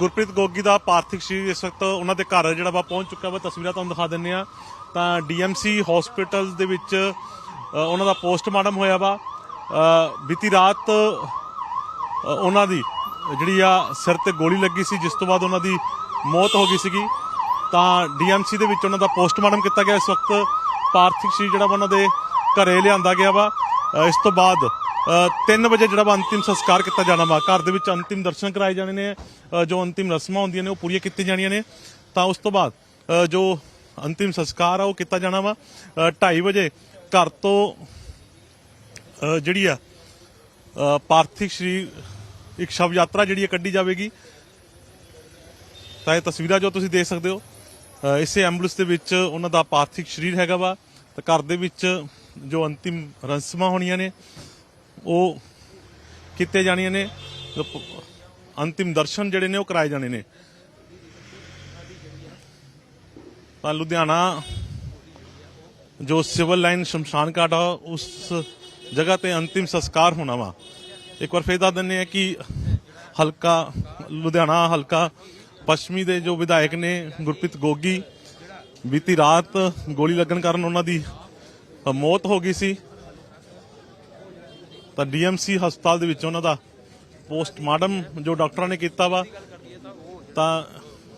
ਗੁਰਪ੍ਰੀਤ ਗੋਗੀ ਦਾ ਪਾਰਥਿਵ ਸ਼ਰੀਰ ਇਸ ਵਕਤ ਉਹਨਾਂ ਦੇ ਘਰ ਜਿਹੜਾ ਵਾ ਪਹੁੰਚ ਚੁੱਕਾ ਵਾ, ਤਸਵੀਰਾਂ ਤੁਹਾਨੂੰ ਦਿਖਾ ਦਿੰਨੇ ਆ ਤਾਂ ਡੀਐਮਸੀ ਹਸਪੀਟਲ ਦੇ ਵਿੱਚ ਉਹਨਾਂ ਦਾ ਪੋਸਟਮਾਰਟਮ ਹੋਇਆ ਵਾ। ਬੀਤੀ ਰਾਤ ਉਹਨਾਂ ਦੀ ਜਿਹੜੀ ਆ ਸਿਰ ਤੇ ਗੋਲੀ ਲੱਗੀ ਸੀ, ਜਿਸ ਤੋਂ ਬਾਅਦ ਉਹਨਾਂ ਦੀ ਮੌਤ ਹੋ ਗਈ ਸੀਗੀ। ਤਾਂ ਡੀਐਮਸੀ ਦੇ ਵਿੱਚ ਉਹਨਾਂ ਦਾ ਪੋਸਟਮਾਰਟਮ ਕੀਤਾ ਗਿਆ। ਇਸ ਵਕਤ ਪਾਰਥਿਵ ਸ਼ਰੀਰ ਜਿਹੜਾ ਵਾ ਉਹਨਾਂ ਦੇ ਘਰੇ ਲਿਆਂਦਾ ਗਿਆ ਵਾ। ਇਸ ਤੋਂ ਬਾਅਦ 3 ਵਜੇ ਜਿਹੜਾ ਵਾ ਅੰਤਿਮ ਸੰਸਕਾਰ ਕੀਤਾ ਜਾਣਾ ਵਾ। ਘਰ ਦੇ ਵਿੱਚ ਅੰਤਿਮ ਦਰਸ਼ਨ ਕਰਾਏ ਜਾਣੇ ਨੇ ਜੋ ਅੰਤਿਮ ਰਸਮਾਂ ਹੁੰਦੀਆਂ ਨੇ ਉਹ ਪੂਰੀਆਂ ਕੀਤੀਆਂ ਜਾਣੀਆਂ ਨੇ। ਤਾਂ ਉਸ ਤੋਂ ਬਾਅਦ ਜੋ ਅੰਤਿਮ ਸੰਸਕਾਰ ਆ ਉਹ ਕੀਤਾ ਜਾਣਾ ਵਾ। 2:30 ਵਜੇ ਘਰ ਤੋਂ ਜਿਹੜੀ ਆ ਪਾਰਥਿਕ ਪਾਰਥਿਵ ਸ਼ਰੀਰ ਇੱਕ ਸ਼ਵ ਯਾਤਰਾ ਜਿਹੜੀ ਹੈ ਕੱਢੀ ਜਾਵੇਗੀ। ਤਾਂ ਇਹ ਤਸਵੀਰਾਂ ਜੋ ਤੁਸੀਂ ਦੇਖ ਸਕਦੇ ਹੋ ਇਸੇ ਐਂਬੂਲੈਂਸ ਦੇ ਵਿੱਚ ਉਹਨਾਂ ਦਾ ਪਾਰਥਿਕ ਸ਼ਰੀਰ ਹੈਗਾ ਵਾ। ਤਾਂ ਘਰ ਦੇ ਵਿੱਚ ਜੋ ਅੰਤਿਮ ਰਸਮਾਂ ਹੋਣੀਆਂ ਨੇ ਉਹ ਕੀਤੇ ਜਾਣੀਆਂ ਨੇ, ਅੰਤਿਮ ਦਰਸ਼ਨ ਜਿਹੜੇ ਨੇ ਉਹ ਕਰਾਏ ਜਾਣੇ ਨੇ। ਤਾਂ ਲੁਧਿਆਣਾ, ਜੋ ਸਿਵਲ ਲਾਈਨ ਸ਼ਮਸ਼ਾਨ ਘਾਟ ਆ, ਉਸ ਜਗ੍ਹਾ ਤੇ ਅੰਤਿਮ ਸੰਸਕਾਰ ਹੋਣਾ ਵਾ। ਇੱਕ ਵਾਰ ਫੇਰ ਦੱਸ ਦਿੰਦੇ ਆ ਕਿ ਹਲਕਾ ਲੁਧਿਆਣਾ, ਹਲਕਾ ਪੱਛਮੀ ਦੇ ਜੋ ਵਿਧਾਇਕ ਨੇ, ਗੁਰਪ੍ਰੀਤ ਗੋਗੀ, ਬੀਤੀ ਰਾਤ ਗੋਲੀ ਲੱਗਣ ਕਾਰਨ ਉਹਨਾਂ ਦੀ ਮੌਤ ਹੋ ਗਈ ਸੀ। ਤਾਂ ਡੀਐਮਸੀ ਹਸਪਤਾਲ ਦੇ ਵਿੱਚ ਉਹਨਾਂ ਦਾ ਪੋਸਟਮਾਰਟਮ ਜੋ ਡਾਕਟਰਾਂ ਨੇ ਕੀਤਾ ਵਾ, ਤਾਂ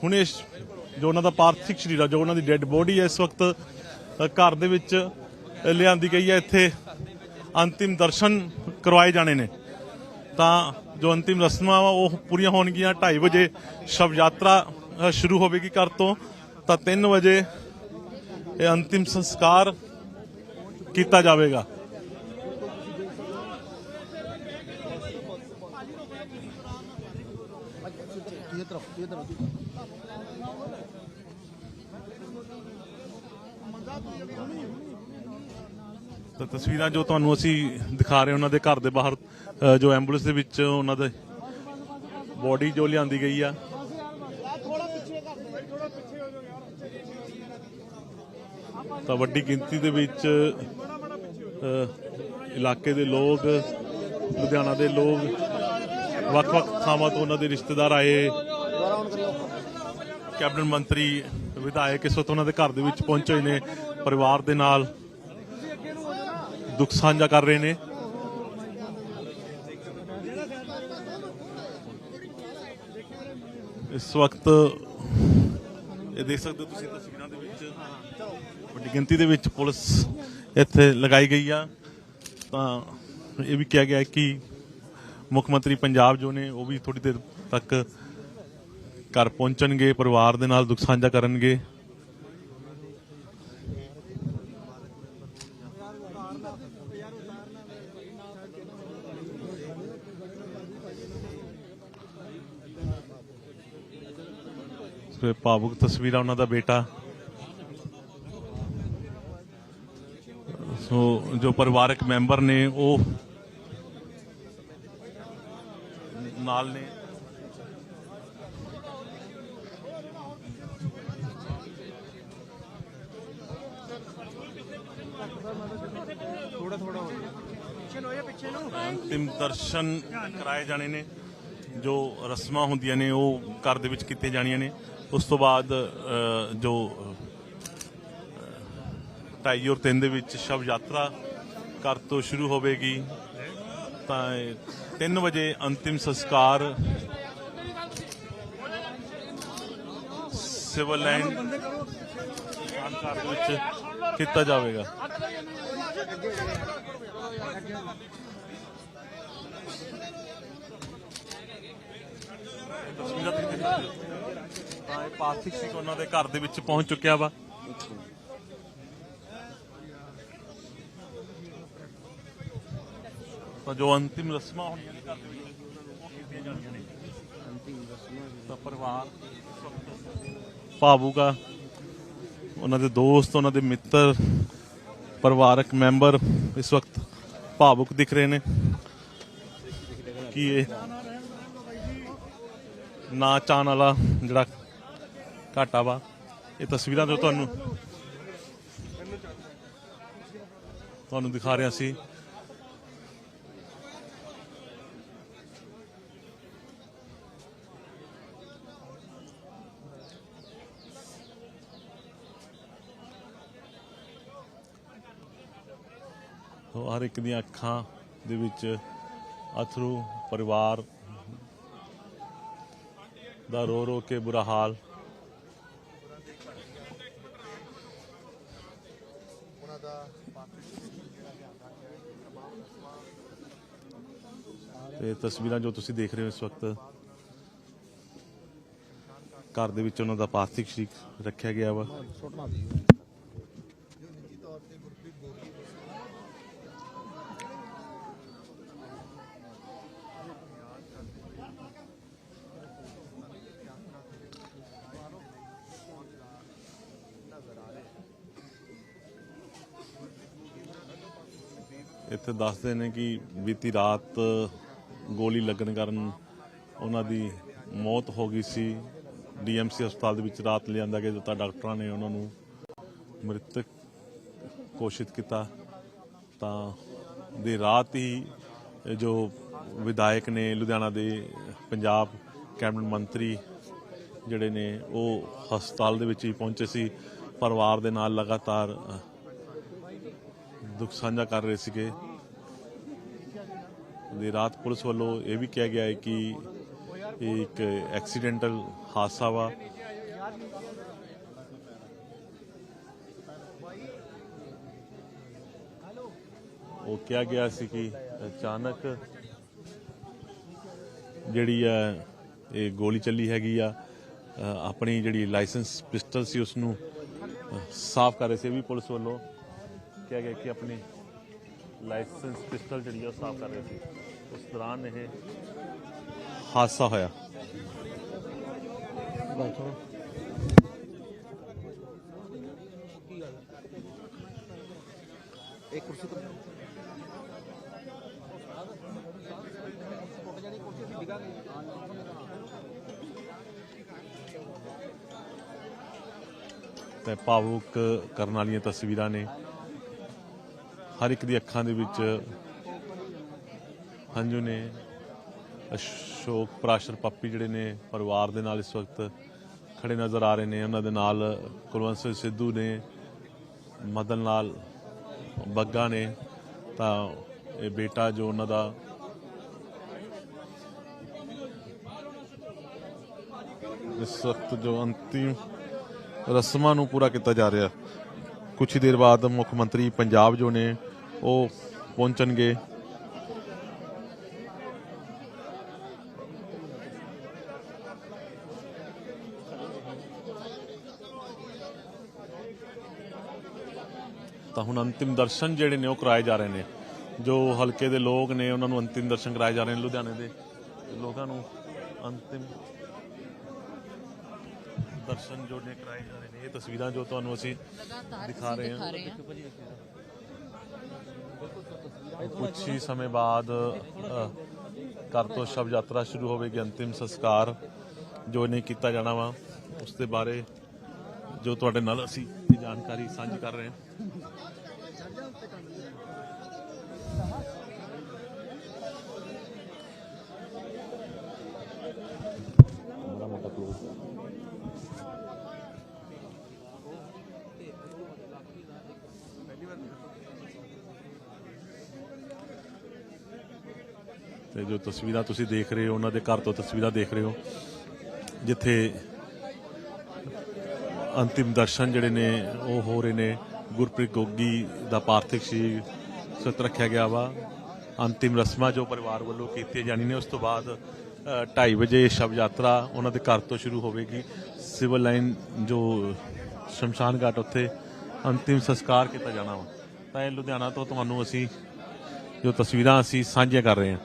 ਹੁਣੇ ਸ਼- ਜੋ ਉਹਨਾਂ ਦਾ ਪਾਰਥਿਕ ਸਰੀਰ ਆ, ਜੋ ਉਹਨਾਂ ਦੀ ਡੈੱਡ ਬੋਡੀ ਹੈ ਇਸ ਵਕਤ ਘਰ ਦੇ ਵਿੱਚ ਲਿਆਂਦੀ ਗਈ ਹੈ ਇੱਥੇ ਅੰਤਿਮ ਦਰਸ਼ਨ ਕਰਵਾਏ ਜਾਣੇ ਨੇ। ਤਾਂ ਜੋ ਅੰਤਿਮ ਰਸਮਾਂ ਵਾ, ਉਹ ਪੂਰੀਆਂ ਹੋਣਗੀਆਂ 2:30 ਵਜੇ ਸ਼ਬ ਯਾਤਰਾ ਸ਼ੁਰੂ ਹੋਵੇਗੀ ਘਰ ਤੋਂ। ਤਾਂ 3 ਵਜੇ ਇਹ ਅੰਤਿਮ ਸੰਸਕਾਰ ਕੀਤਾ ਜਾਵੇਗਾ। ਤਾਂ ਤਸਵੀਰਾਂ ਜੋ ਤੁਹਾਨੂੰ ਅਸੀਂ ਦਿਖਾ ਰਹੇ ਉਹਨਾਂ ਦੇ ਘਰ ਦੇ ਬਾਹਰ ਜੋ ਐਂਬੂਲੈਂਸ ਦੇ ਵਿੱਚ ਉਹਨਾਂ ਦੇ ਬੋਡੀ ਜੋ ਲਿਆਂਦੀ ਗਈ ਆ। ਤਾਂ ਵੱਡੀ ਗਿਣਤੀ ਦੇ ਵਿੱਚ ਇਲਾਕੇ ਦੇ ਲੋਕ, ਲੁਧਿਆਣਾ ਦੇ ਲੋਕ, ਵੱਖ-ਵੱਖ ਥਾਵਾਂ ਤੋਂ ਉਹਨਾਂ ਦੇ ਰਿਸ਼ਤੇਦਾਰ ਆਏ। ਕੈਬਨਿਟ ਮੰਤਰੀ, ਵਿਧਾਇਕ ਇਸ ਵਕਤ ਉਹਨਾਂ ਦੇ ਘਰ ਦੇ ਵਿੱਚ ਪਹੁੰਚੇ ਨੇ, ਪਰਿਵਾਰ ਦੇ ਨਾਲ ਦੁੱਖ ਸਾਂਝਾ ਕਰ ਰਹੇ ਨੇ। ਇਸ ਵਕਤ ਇਹ ਦੇਖ ਸਕਦੇ ਹੋ ਤੁਸੀਂ ਤਸਵੀਰਾਂ ਦੇ ਵਿੱਚ, ਵੱਡੀ ਗਿਣਤੀ ਦੇ ਵਿੱਚ ਪੁਲਿਸ ਇੱਥੇ ਲਗਾਈ ਗਈ ਆ। ਤਾਂ ਇਹ ਵੀ ਕਿਹਾ ਗਿਆ ਕਿ ਮੁੱਖ ਮੰਤਰੀ ਪੰਜਾਬ ਜੋ ਨੇ, ਉਹ ਵੀ ਥੋੜੀ ਦੇਰ ਤੱਕ ਘਰ ਪਹੁੰਚਣਗੇ, ਪਰਿਵਾਰ ਦੇ ਨਾਲ ਦੁੱਖ ਸਾਂਝਾ ਕਰਨਗੇ। ਸੋ ਭਾਵੁਕ ਤਸਵੀਰਾਂ ਉਹਨਾਂ ਦਾ ਬੇਟਾ। ਸੋ ਜੋ ਪਰਿਵਾਰਕ ਮੈਂਬਰ ਨੇ ਉਹ ਨਾਲ ਨੇ। ਅੰਤਿਮ ਦਰਸ਼ਨ ਕਰਾਏ ਜਾਣੇ ਨੇ। ਜੋ ਰਸਮਾਂ ਹੁੰਦੀਆਂ ਨੇ, ਉਹ ਘਰ ਦੇ ਵਿੱਚ ਕੀਤੇ ਜਾਣੀਆਂ ਨੇ। ਉਸ ਤੋਂ ਬਾਅਦ ਜੋ 2:30 ਔਰ 3 ਦੇ ਵਿੱਚ ਸ਼ਵ ਯਾਤਰਾ ਘਰ ਤੋਂ ਸ਼ੁਰੂ ਹੋਵੇਗੀ। ਤਾਂ 3 ਵਜੇ ਅੰਤਿਮ ਸੰਸਕਾਰ ਸਿਵਲ ਲਾਈਨ ਘਰ ਵਿੱਚ ਕੀਤਾ ਜਾਵੇਗਾ। ਤਸਵੀਰਾਂ ਤੁਸੀਂ ਦੇਖ ਸਕਦੇ ਹੋ। ਤਾਂ ਇਹ ਸਿੰਘ ਉਹਨਾਂ ਦੇ ਘਰ ਦੇ ਵਿੱਚ ਪਹੁੰਚ ਚੁੱਕਿਆ ਵਾ ਤਾਂ ਜੋ ਅੰਤਿਮ ਰਸਮਾਂ ਹੋਣੀਆਂ ਨੇ ਘਰ ਦੇ ਵਿੱਚ ਉਹ ਕੀਤੀਆਂ ਜਾਣੀਆਂ ਨੇ ਤਾਂ ਪਰਿਵਾਰ ਇਸ ਉਹਨਾਂ ਦੇ ਦੋਸਤ, ਉਹਨਾਂ ਦੇ ਮਿੱਤਰ, ਪਰਿਵਾਰਕ ਮੈਂਬਰ ਇਸ ਵਕਤ ਭਾਵੁਕ ਦਿਖ ਰਹੇ ਨੇ। ਕਿ ਇਹ ਨਾ ਚਾਹਣ ਵਾਲਾ ਜਿਹੜਾ ਘਾਟਾ ਵਾ, ਇਹ ਤਸਵੀਰਾਂ ਜੋ ਤੁਹਾਨੂੰ ਤੁਹਾਨੂੰ ਦਿਖਾ ਰਿਹਾ ਸੀ। ਹਰ ਇੱਕ ਦੀਆਂ ਅੱਖਾਂ ਦੇ ਵਿੱਚ ਅਥਰੂ ਪਰਿਵਾਰ ਦਾ ਰੋ ਰੋ ਕੇ ਬੁਰਾ ਹਾਲ। ਤੇ ਤਸਵੀਰਾਂ ਜੋ ਤੁਸੀਂ ਦੇਖ ਰਹੇ ਹੋ ਇਸ ਵਕਤ, ਘਰ ਦੇ ਵਿੱਚ ਉਹਨਾਂ ਦਾ ਪਾਰਥਿਕ ਸ਼ਰੀਰ ਰੱਖਿਆ ਗਿਆ ਵਾ। ਦੱਸਦੇ ਨੇ ਕਿ ਬੀਤੀ ਰਾਤ ਗੋਲੀ ਲੱਗਣ ਕਾਰਨ ਉਹਨਾਂ ਦੀ ਮੌਤ ਹੋ ਗਈ ਸੀ। ਡੀਐਮਸੀ ਹਸਪਤਾਲ ਦੇ ਵਿੱਚ ਰਾਤ ਲਿਆਂਦਾ ਗਿਆ ਤਾਂ ਡਾਕਟਰਾਂ ਨੇ ਉਹਨਾਂ ਨੂੰ ਮ੍ਰਿਤਕ ਘੋਸ਼ਿਤ ਕੀਤਾ। ਤਾਂ ਦੇ ਰਾਤ ਹੀ ਜੋ ਵਿਧਾਇਕ ਨੇ ਲੁਧਿਆਣਾ ਦੇ ਪੰਜਾਬ ਕੈਬਨਿਟ ਮੰਤਰੀ ਜਿਹੜੇ ਨੇ ਉਹ ਹਸਪਤਾਲ ਦੇ ਵਿੱਚ ਹੀ ਪਹੁੰਚੇ ਸੀ। ਪਰਿਵਾਰ ਦੇ ਨਾਲ ਲਗਾਤਾਰ ਦੁੱਖ ਸਾਂਝਾ ਕਰ ਰਹੇ ਸੀਗੇ। ਦੀ ਰਾਤ ਪੁਲਿਸ ਵੱਲੋਂ ਇਹ ਵੀ ਕਿਹਾ ਗਿਆ ਹੈ ਕਿ ਇਹ ਇੱਕ ਐਕਸੀਡੈਂਟਲ ਹਾਦਸਾ ਵਾ। ਉਹ ਕਿਹਾ ਗਿਆ ਸੀ ਕਿ ਅਚਾਨਕ ਜਿਹੜੀ ਹੈ ਇਹ ਗੋਲੀ ਚੱਲੀ ਹੈਗੀ ਆ ਆਪਣੀ ਜਿਹੜੀ ਲਾਇਸੈਂਸ ਪਿਸਟਲ ਸੀ ਉਸ ਨੂੰ ਸਾਫ਼ ਕਰ ਰਹੇ ਸੀ। ਇਹ ਵੀ ਪੁਲਿਸ ਵੱਲੋਂ ਕਿਹਾ ਗਿਆ ਕਿ ਆਪਣੀ ਲਾਇਸੈਂਸ ਪਿਸਟਲ ਜਿਹੜੀ ਆ ਉਹ ਸਾਫ਼ ਕਰ ਰਹੇ ਸੀ ਉਸ ਦੌਰਾਨ ਇਹ ਹਾਦਸਾ ਹੋਇਆ ਇੱਕ ਕੁਰਸੀ ਤੋਂ ਤੇ ਭਾਵੁਕ ਕਰਨ ਵਾਲੀਆਂ ਤਸਵੀਰਾਂ ਨੇ ਹਰ ਇੱਕ ਦੀ ਅੱਖਾਂ ਦੇ ਵਿੱਚ ਹੰਝੂ ਨੇ, ਅਸ਼ੋਕ ਪ੍ਰਾਸ਼ਰ ਪੱਪੀ ਜਿਹੜੇ ਨੇ ਪਰਿਵਾਰ ਦੇ ਨਾਲ ਇਸ ਵਕਤ ਖੜੇ ਨਜ਼ਰ ਆ ਰਹੇ ਨੇ, ਉਹਨਾਂ ਦੇ ਨਾਲ ਕੁਲਵੰਤ ਸਿੰਘ ਸਿੱਧੂ ਨੇ, ਮਦਨ ਲਾਲ ਬੱਗਾ ਨੇ, ਤਾਂ ਇਹ ਬੇਟਾ ਜੋ ਉਹਨਾਂ ਦਾ ਇਸ ਵਕਤ ਜੋ ਅੰਤਿਮ ਰਸਮਾਂ ਨੂੰ ਪੂਰਾ ਕੀਤਾ ਜਾ ਰਿਹਾ। ਕੁਝ ਹੀ ਦੇਰ ਬਾਅਦ ਮੁੱਖ ਮੰਤਰੀ ਪੰਜਾਬ ਜੋ ਨੇ, ਉਹ ਪਹੁੰਚਣਗੇ। ਤਾਂ ਹੁਣ ਅੰਤਿਮ ਦਰਸ਼ਨ ਜਿਹੜੇ ਨੇ ਉਹ ਕਰਾਏ ਜਾ ਰਹੇ ਨੇ। ਜੋ ਹਲਕੇ ਦੇ ਲੋਕ ਨੇ, ਉਹਨਾਂ ਨੂੰ ਅੰਤਿਮ ਦਰਸ਼ਨ ਕਰਾਏ ਜਾ ਰਹੇ ਨੇ ਲੁਧਿਆਣੇ ਦੇ। ਲੋਕਾਂ ਨੂੰ ਅੰਤਿਮ ਦਰਸ਼ਨ ਜੋ ਨੇ ਕਰਾਏ ਜਾ ਰਹੇ ਨੇ ਇਹ ਤਸਵੀਰਾਂ ਜੋ ਤੁਹਾਨੂੰ ਅਸੀਂ ਦਿਖਾ ਰਹੇ ਹਾਂ। ਕੁਝ ਹੀ। ਸਮੇਂ ਬਾਅਦ ਘਰ ਤੋਂ ਸ਼ਵ ਯਾਤਰਾ ਸ਼ੁਰੂ ਹੋਵੇਗੀ ਅੰਤਿਮ ਸੰਸਕਾਰ ਜੋ ਨਹੀਂ ਕੀਤਾ ਜਾਣਾ ਵਾ ਉਸ ਦੇ ਬਾਰੇ ਜੋ ਤੁਹਾਡੇ ਨਾਲ ਅਸੀਂ ਇਹ ਜਾਣਕਾਰੀ ਸਾਂਝੀ ਕਰ ਰਹੇ ਹਾਂ। ਤੇ ਜੋ ਤਸਵੀਰਾਂ ਤੁਸੀਂ ਦੇਖ ਰਹੇ ਹੋ, ਉਹਨਾਂ ਦੇ ਘਰ ਤੋਂ ਤਸਵੀਰਾਂ ਦੇਖ ਰਹੇ ਹੋ, ਜਿੱਥੇ ਅੰਤਿਮ ਦਰਸ਼ਨ ਜਿਹੜੇ ਨੇ, ਉਹ ਹੋ ਰਹੇ ਨੇ। ਗੁਰਪ੍ਰੀਤ ਗੋਗੀ ਦਾ ਪਾਰਥਿਵ ਸਰੀਰ ਸੁਤ ਰੱਖਿਆ ਗਿਆ ਵਾ। ਅੰਤਿਮ ਰਸਮਾਂ ਜੋ ਪਰਿਵਾਰ ਵੱਲੋਂ ਕੀਤੀਆਂ ਜਾਣੀ ਨੇ, ਉਸ ਤੋਂ ਬਾਅਦ 2:30 ਵਜੇ ਸ਼ਵ ਯਾਤਰਾ ਉਹਨਾਂ ਦੇ ਘਰ ਤੋਂ ਸ਼ੁਰੂ ਹੋਵੇਗੀ। ਸਿਵਲ ਲਾਈਨ ਜੋ ਸ਼ਮਸ਼ਾਨ ਘਾਟ ਉੱਥੇ ਅੰਤਿਮ ਸੰਸਕਾਰ ਕੀਤਾ ਜਾਣਾ ਵਾ। ਤਾਂ ਇਹ ਲੁਧਿਆਣਾ ਤੋਂ ਤੁਹਾਨੂੰ ਅਸੀਂ ਜੋ ਤਸਵੀਰਾਂ ਅਸੀਂ ਸਾਂਝੀਆਂ ਕਰ ਰਹੇ ਹਾਂ।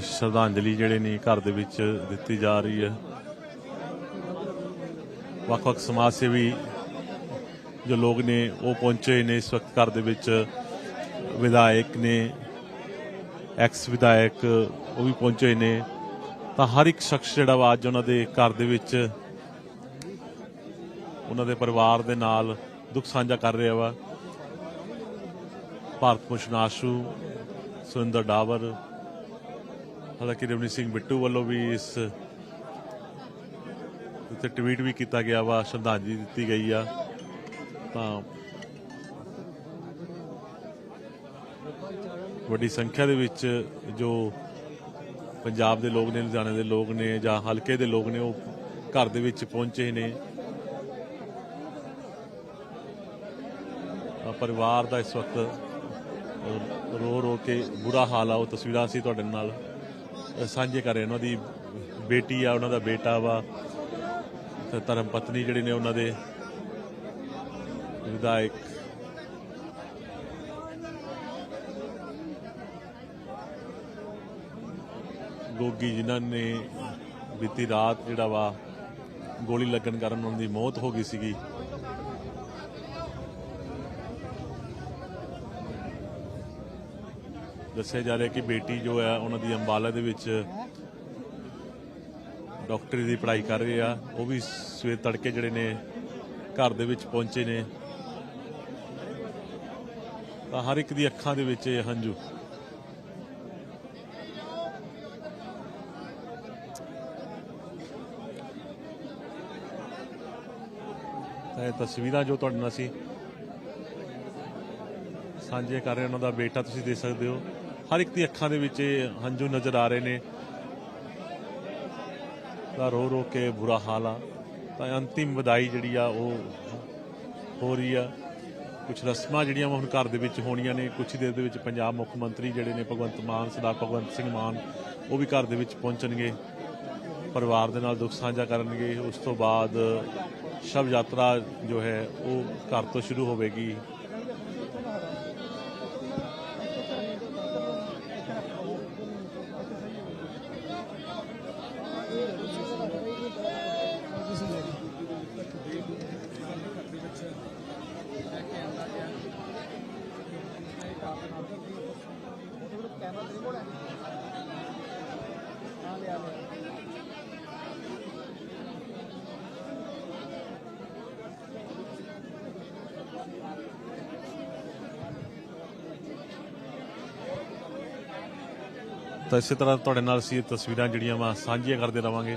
ਸ਼ਰਧਾਂਜਲੀ ਜਿਹੜੇ ਨੇ ਘਰ ਦੇ ਵਿੱਚ ਦਿੱਤੀ ਜਾ ਰਹੀ ਹੈ। ਵੱਖ-ਵੱਖ ਸਮਾਜ ਸੇਵੀ ਜੋ ਲੋਕ ਨੇ, ਉਹ ਪਹੁੰਚੇ ਨੇ ਇਸ ਵਕਤ ਘਰ ਦੇ ਵਿੱਚ। ਵਿਧਾਇਕ ਨੇ ਐਕਸ ਵਿਧਾਇਕ ਉਹ ਵੀ ਪਹੁੰਚੇ ਨੇ। ਤਾਂ ਹਰ ਇੱਕ ਸ਼ਖਸ ਜਿਹੜਾ ਵਾ ਅੱਜ ਉਹਨਾਂ ਦੇ ਘਰ ਦੇ ਵਿੱਚ, ਉਹਨਾਂ ਦੇ ਪਰਿਵਾਰ ਦੇ ਨਾਲ ਦੁੱਖ ਸਾਂਝਾ ਕਰ ਰਿਹਾ ਵਾ। ਭਾਰਤ ਭੂਸ਼ਣ ਆਸ਼ੂ, ਸੁਰਿੰਦਰ ਡਾਵਰ ਹਾਲਾਂਕਿ ਰਵਨੀਤ ਸਿੰਘ ਬਿੱਟੂ ਵੱਲੋਂ ਵੀ ਇਸ ਉੱਤੇ ਟਵੀਟ ਵੀ ਕੀਤਾ ਗਿਆ ਵਾ, ਸ਼ਰਧਾਂਜਲੀ ਦਿੱਤੀ ਗਈ ਆ। ਤਾਂ ਵੱਡੀ ਸੰਖਿਆ ਦੇ ਵਿੱਚ ਜੋ ਪੰਜਾਬ ਦੇ ਲੋਕ ਨੇ, ਲੁਧਿਆਣੇ ਦੇ ਲੋਕ ਨੇ ਜਾਂ ਹਲਕੇ ਦੇ ਲੋਕ ਨੇ, ਉਹ ਘਰ ਦੇ ਵਿੱਚ ਪਹੁੰਚੇ ਨੇ। ਪਰਿਵਾਰ ਦਾ ਇਸ ਵਕਤ ਰੋ ਰੋ ਕੇ ਬੁਰਾ ਹਾਲ ਆ, ਉਹ ਤਸਵੀਰਾਂ ਅਸੀਂ ਤੁਹਾਡੇ ਨਾਲ ਸਾਂਝੇ ਕਰ ਰਹੇ ਉਹਨਾਂ ਦੀ ਬੇਟੀ ਆ, ਉਹਨਾਂ ਦਾ ਬੇਟਾ ਵਾ, ਤੇ ਧਰਮ ਪਤਨੀ ਜਿਹੜੇ ਨੇ ਉਹਨਾਂ ਦੇ, ਵਿਧਾਇਕ। ਗੋਗੀ ਜਿਨ੍ਹਾਂ ਨੇ ਬੀਤੀ ਰਾਤ ਜਿਹੜਾ ਵਾ ਗੋਲੀ ਲੱਗਣ ਕਾਰਨ ਉਹਨਾਂ ਦੀ ਮੌਤ ਹੋ ਗਈ ਸੀਗੀ। ਦੱਸਿਆ ਜਾ ਰਿਹਾ ਕਿ ਬੇਟੀ ਜੋ ਹੈ ਉਹਨਾਂ ਦੀ ਅੰਬਾਲਾ ਦੇ ਵਿੱਚ ਡਾਕਟਰੀ ਦੀ ਪੜ੍ਹਾਈ ਕਰ ਰਹੇ ਆ। ਉਹ ਵੀ ਸਵੇਰ ਤੜਕੇ ਜਿਹੜੇ ਨੇ ਘਰ ਦੇ ਵਿੱਚ ਪਹੁੰਚੇ ਨੇ। ਤਾਂ ਹਰ ਇੱਕ ਦੀ ਅੱਖਾਂ ਦੇ ਵਿੱਚ ਇਹ ਹੰਝੂ। ਤਾਂ ਇਹ ਤਸਵੀਰਾਂ ਜੋ ਤੁਹਾਡੇ ਨਾਲ ਅਸੀਂ ਸਾਂਝੇ ਕਰ ਰਹੇ ਉਹਨਾਂ ਦਾ ਬੇਟਾ ਤੁਸੀਂ ਦੇਖ ਸਕਦੇ ਹੋ। ਹਰ ਇੱਕ ਦੀ ਅੱਖਾਂ ਦੇ ਵਿੱਚ ਹੰਝੂ ਨਜ਼ਰ ਆ ਰਹੇ ਨੇ। ਤਾਂ ਰੋ ਰੋ ਕੇ ਬੁਰਾ ਹਾਲ ਆ। ਤਾਂ ਅੰਤਿਮ ਵਿਦਾਈ ਜਿਹੜੀ ਆ ਉਹ ਹੋ ਰਹੀ ਆ। ਕੁਝ ਰਸਮਾਂ ਜਿਹੜੀਆਂ ਹੁਣ ਘਰ ਦੇ ਵਿੱਚ ਹੋਣੀਆਂ ਨੇ। ਕੁਝ ਦੇਰ ਦੇ ਵਿੱਚ ਪੰਜਾਬ ਮੁੱਖ ਮੰਤਰੀ ਜਿਹੜੇ ਨੇ ਭਗਵੰਤ ਮਾਨ, ਸਰਦਾਰ ਭਗਵੰਤ ਸਿੰਘ ਮਾਨ, ਉਹ ਵੀ ਘਰ ਦੇ ਵਿੱਚ ਪਹੁੰਚਣਗੇ। ਪਰਿਵਾਰ ਦੇ ਨਾਲ ਦੁੱਖ ਸਾਂਝਾ ਕਰਨਗੇ। ਉਸ ਤੋਂ ਬਾਅਦ ਸ਼ਬ ਯਾਤਰਾ ਜੋ ਹੈ ਉਹ ਘਰ ਤੋਂ ਸ਼ੁਰੂ ਹੋਵੇਗੀ। ਤਾਂ ਇਸੇ ਤਰ੍ਹਾਂ ਤੁਹਾਡੇ ਨਾਲ ਅਸੀਂ ਇਹ ਤਸਵੀਰਾਂ ਜਿਹੜੀਆਂ ਵਾ ਸਾਂਝੀਆਂ ਕਰਦੇ ਰਵਾਂਗੇ।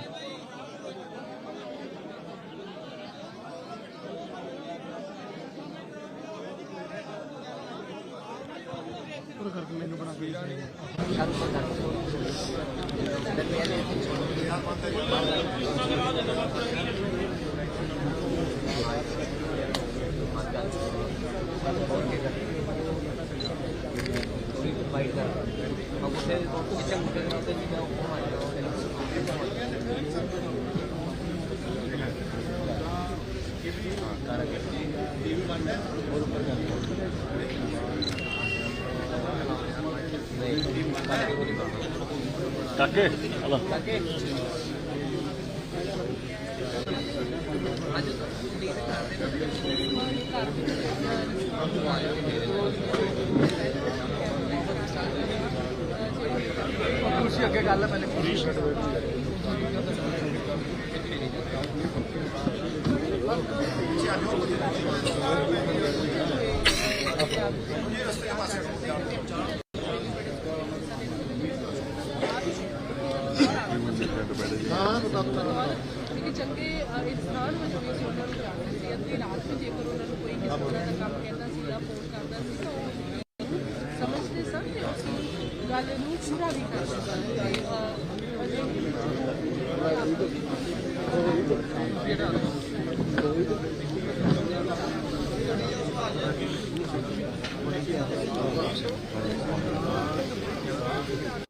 ਕਾਕੇ ਹਲਾ। ਕੁਰਸੀ ਅੱਗੇ ਗੱਲ ਹੈ ਪਹਿਲੇ ਕਿ ਚੰਗੇ ਅ, ਇਨਸਾਨ ਵਜੋਂ ਵੀ ਅਸੀਂ ਉਹਨਾਂ ਨੂੰ ਜਾਣਦੇ ਸੀ ਅੱਧੀ ਰਾਤ ਨੂੰ ਜੇਕਰ ਉਹਨਾਂ ਨੂੰ ਕੋਈ ਕਿਸੇ ਤਰ੍ਹਾਂ ਦਾ ਕੰਮ ਕਹਿੰਦਾ ਸੀ ਜਾਂ ਫੋਨ ਕਰਦਾ ਸੀ ਤਾਂ ਉਹ ਸਮਝਦੇ ਸਨ ਤੇ ਉਸ ਗੱਲ ਨੂੰ ਪੂਰਾ ਵੀ ਕਰਦੇ ਸਨ ਤੇ ਅ,